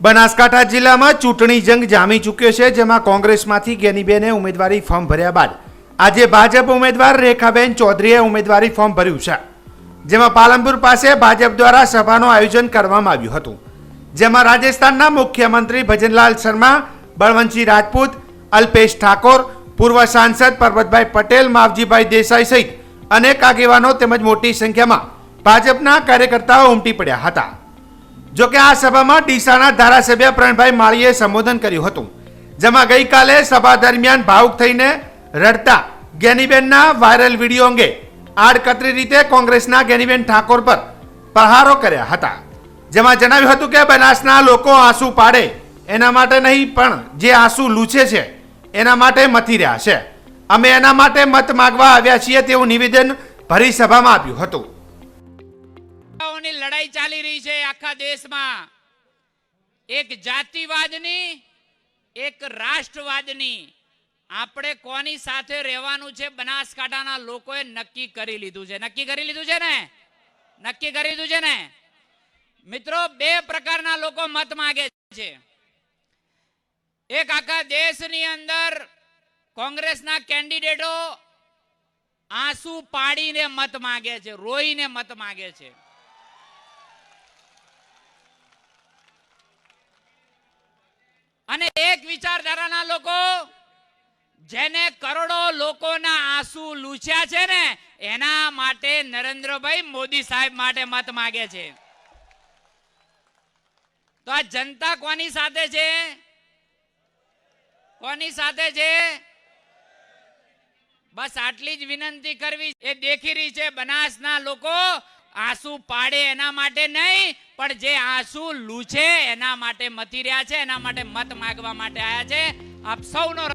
બનાસકાંઠા જિલ્લામાં ચૂંટણી જંગ જામી ચૂક્યો છે, જેમાં કોંગ્રેસમાંથી ગેનીબેને ઉમેદવારી ફોર્મ ભર્યા બાદ. આજે ભાજપ ઉમેદવાર રેખાબેન ચૌધરીએ ઉમેદવારી ફોર્મ ભર્યું છે, જેમાં પાલનપુર પાસે ભાજપ દ્વારા સભાનું આયોજન કરવામાં આવ્યું હતું. જેમાં રાજસ્થાનના મુખ્યમંત્રી ભજનલાલ શર્મા, બળવંતસિંહ રાજપૂત, અલ્પેશ ઠાકોર, પૂર્વ સાંસદ પરબતભાઈ પટેલ, માવજીભાઈ દેસાઈ સહિત અનેક આગેવાનો તેમજ મોટી સંખ્યામાં ભાજપના કાર્યકર્તાઓ ઉમટી પડ્યા હતા. જો કે આ સભામાં ડીસાના ધારાસભ્ય પ્રણભાઈ માળીએ સંબોધન કર્યું હતું, જેમાં ગઈકાલે સભા દરમિયાન ભાવુક થઈને રડતા ગેનીબેનના વાયરલ વીડિયો અંગે આડકતરી રીતે કોંગ્રેસના ગેનીબેન ઠાકોર પર પ્રહારો કર્યા હતા, જેમાં જણાવ્યું હતું કે બનાસના લોકો આંસુ પાડે એના માટે નહીં, પણ જે આંસુ લૂછે છે એના માટે મથી રહ્યા છે. અમે એના માટે મત માગવા આવ્યા છીએ તેવું નિવેદન ભરી સભામાં આપ્યું હતું. લડાઈ ચાલી રહી છે આખા દેશમાં. એક જાતિવાદની, એક રાષ્ટ્રવાદની. આપણે કોની સાથે રહેવાનું છે બનાસકાંઠાના લોકોએ નક્કી કરી લીધું છે. નક્કી કરી લીધું છે ને? નક્કી કરી લીધું છે ને? મિત્રો, બે પ્રકારના લોકો મત માંગે છે. એક આખા દેશની અંદર કોંગ્રેસના કેન્ડિડેટો આંસુ પાડીને મત માગે છે, રોઈને મત માગે છે. અને એક વિચારધારાના લોકો જેને કરોડો લોકોના આંસુ લૂછ્યા છે ને, એના માટે નરેન્દ્રભાઈ મોદી સાહેબ માટે મત માગે છે. તો આ જનતા કોની સાથે છે? કોની સાથે છે? બસ આટલી જ વિનંતી કરવી એ દેખી રહી છે બનાસના લોકો. આંસુ પાડે એના માટે નહીં પણ જે આંસુ લૂછે, એના માટે મતી રહ્યા છે, એના માટે મત માંગવા માટે આવ્યા છે. આપ સૌનો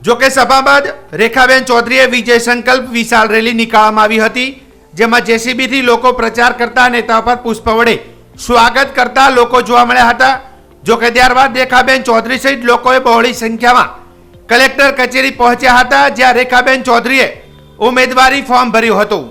જોકે સભા બાદ રેખાબેન ચૌધરીએ વિજય સંકલ્પ વિશાળ રેલી નીકાળવામાં આવી હતી, જેમાં જેસીબીથી લોકો પ્રચાર કરતા નેતા પર પુષ્પ વડે સ્વાગત કરતા લોકો જોવા મળ્યા હતા. જોકે ત્યારબાદ રેખાબેન ચૌધરી સહિત લોકોએ બહોળી સંખ્યામાં કલેક્ટર કચેરી પહોંચ્યા હતા, જ્યાં રેખાબેન ચૌધરીએ ઉમેદવારી ફોર્મ ભર્યું હતું.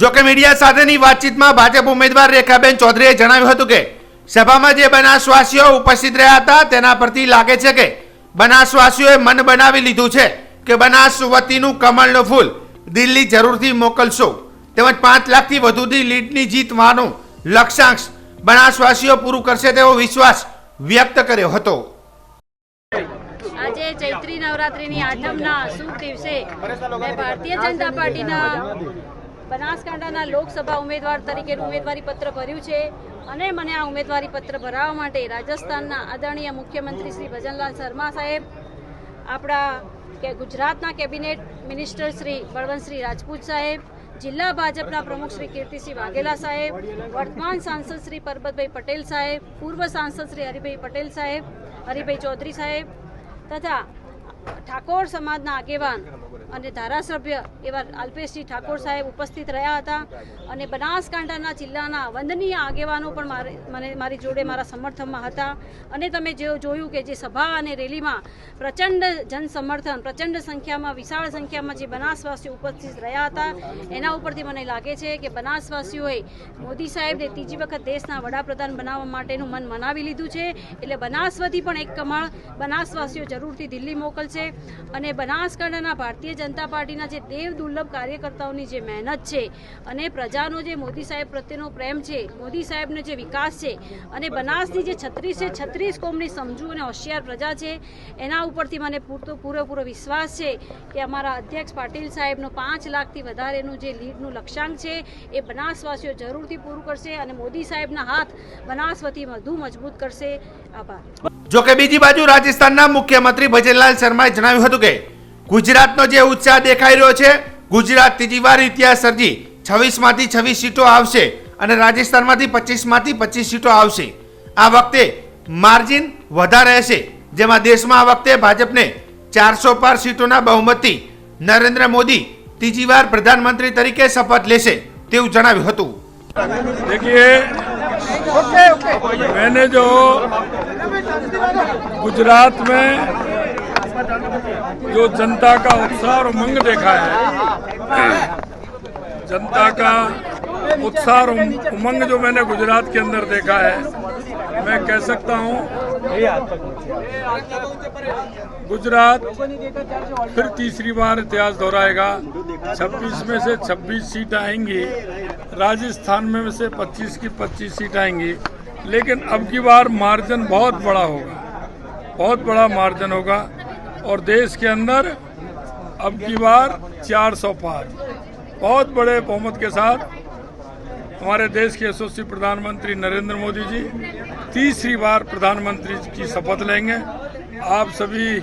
જો કે મીડિયા સાથેની વાતચીતમાં ભાજપ ઉમેદવાર રેખાબેન ચૌધરીએ જણાવ્યું હતું કે, સભામાં જે બનાસવાસીઓ ઉપસ્થિત રહ્યા હતા, તેના પરથી લાગે છે કે બનાસવાસીઓએ મન બનાવી લીધું છે કે બનાસ વતીનું કમળનું ફૂલ દિલ્હી જરૂરથી મોકલશો. તેમજ પાંચ લાખથી વધુની લીડની જીતવાનું લક્ષ્યાંક બનાસવાસીઓ પૂરું કરશે તેવો વિશ્વાસ વ્યક્ત કર્યો હતો. આજે ચૈત્રી નવરાત્રિની આઠમના શુભ દિવસે ભારતીય જનતા પાર્ટીના બનાસકાંઠાના લોકસભા ઉમેદવાર તરીકે ઉમેદવારી પત્ર ભર્યું છે અને મને આ ઉમેદવારી પત્ર ભરાવવા માટે રાજસ્થાનના આદરણીય મુખ્યમંત્રી શ્રી ભજનલાલ શર્મા સાહેબ, આપણા કે ગુજરાતના કેબિનેટ મિનિસ્ટર શ્રી બળવંતશ્રી રાજપૂત સાહેબ, જિલ્લા ભાજપના પ્રમુખ શ્રી કીર્તિસિંહ વાઘેલા સાહેબ, વર્તમાન સાંસદ શ્રી પરબતભાઈ પટેલ સાહેબ, પૂર્વ સાંસદ શ્રી હરિભાઈ પટેલ સાહેબ, હરિભાઈ ચૌધરી સાહેબ તથા ઠાકોર સમાજના આગેવાન અને ધારાસભ્ય એવા અલ્પેશજી ઠાકોર સાહેબ ઉપસ્થિત રહ્યા હતા અને બનાસકાંઠાના જિલ્લાના વંદનીય આગેવાનો પણ મારે મને મારી જોડે મારા સમર્થનમાં હતા. અને તમે જે જોયું કે જે સભા અને રેલીમાં પ્રચંડ જનસમર્થન, પ્રચંડ સંખ્યામાં, વિશાળ સંખ્યામાં જે બનાસવાસીઓ ઉપસ્થિત રહ્યા હતા, એના ઉપરથી મને લાગે છે કે બનાસવાસીઓએ મોદી સાહેબને ત્રીજી વખત દેશના વડાપ્રધાન બનાવવા માટેનું મન મનાવી લીધું છે. એટલે બનાસવાથી પણ એક કમળ બનાસવાસીઓ જરૂરથી દિલ્હી મોકલશે. અને બનાસકાંઠાના ભારતીય જનતા પાર્ટીના જે દેવ દુર્લભ કાર્યકર્તાઓની જે મહેનત છે અને પ્રજાનો જે મોદી સાહેબ પ્રત્યેનો પ્રેમ છે, મોદી સાહેબનો જે વિકાસ છે અને બનાસની જે છત્રીસે છત્રીસ કોમની સમજુ અને હોશિયાર પ્રજા છે, એના ઉપરથી મને પૂરતો પૂરેપૂરો વિશ્વાસ છે કે અમારા અધ્યક્ષ પાટીલ સાહેબનો પાંચ લાખથી વધારેનું જે લીડનું લક્ષ્યાંક છે એ બનાસવાસીઓ જરૂરથી પૂરું કરશે અને મોદી સાહેબના હાથ બનાસ વતી વધુ મજબૂત કરશે. આભાર. જો કે બીજી બાજુ રાજસ્થાનના મુખ્યમંત્રી ભજનલાલ શર્માએ જણાવ્યું હતું કે ગુજરાતનો જે ઉત્સાહ દેખાઈ રહ્યો છે ગુજરાત ત્રીજી વાર ઇતિહાસ સર્જી છવ્વીસ માંથી છવ્વીસ સીટો આવશે અને રાજસ્થાનમાંથી પચીસ માંથી પચીસ સીટો આવશે આ વખતે માર્જિન વધારે હશે જેમાં દેશમાં આ વખતે ભાજપને ચારસો પાર સીટોના બહુમતથી નરેન્દ્ર મોદી ત્રીજી વાર પ્રધાનમંત્રી તરીકે શપથ લેશે તેવું જણાવ્યું હતું देखिए मैंने जो गुजरात में जो जनता का उत्साह और उमंग देखा है, जनता का उत्साह और उमंग जो मैंने गुजरात के अंदर देखा है, मैं कह सकता हूँ, गुजरात फिर तीसरी बार इतिहास दोहराएगा। 26 में से 26 सीट आएँगी, राजस्थान में से 25 की 25 सीट आएँगी। लेकिन अब की बार मार्जिन बहुत बड़ा होगा। बहुत बड़ा मार्जिन होगा और देश के अंदर अब की बार 400 पार। बहुत बड़े बहुमत के साथ हमारे देश के यशस्वी प्रधानमंत्री नरेंद्र मोदी जी तीसरी बार प्रधानमंत्री की शपथ लेंगे। आप सभी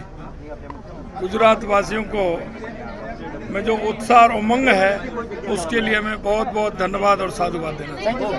गुजरात वासियों को में जो उत्साह और उमंग है, उसके लिए मैं बहुत बहुत धन्यवाद और साधुवाद देना चाहता हूँ।